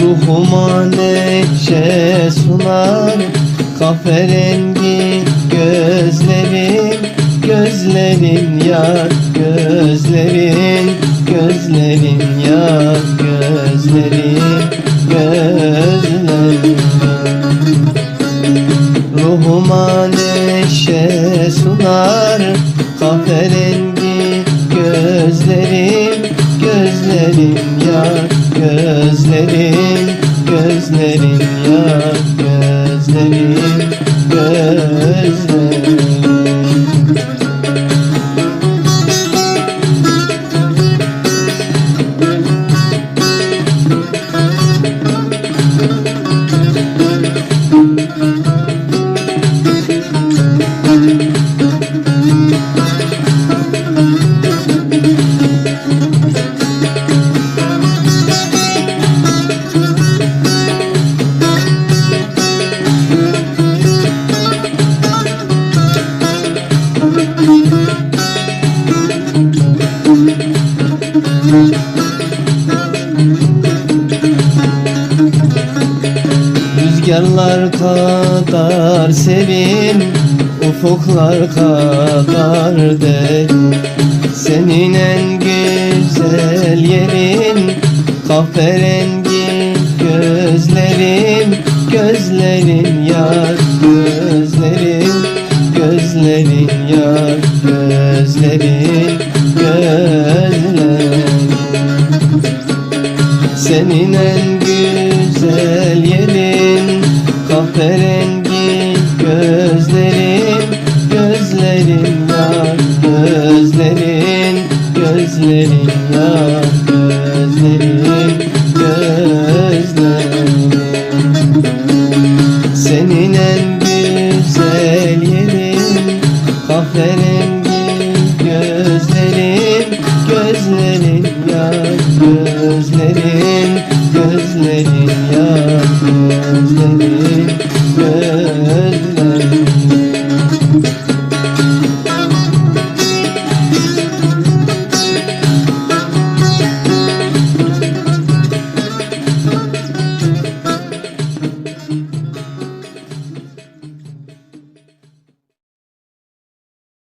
Ruhuma neşe sunar Kahverengi gözlerin Gözlerin yar Gözlerin Gözlerin yar Gözlerin Gözlerin Ruhuma neşe sunar Kahverengi Gözlerin Rüzgarlar kadar serin Ufuklar kadar derin. Senin en güzel yerin Kahverengi gözlerin Gözlerin yar gözlerin Gözlerin yar gözlerin Gözlerin senin en Gözlerin yar Gözlerin Gözlerin Senin en güzel yerin Kahverengi gözlerin Gözlerin yar Gözlerin Gözlerin yar Gözlerin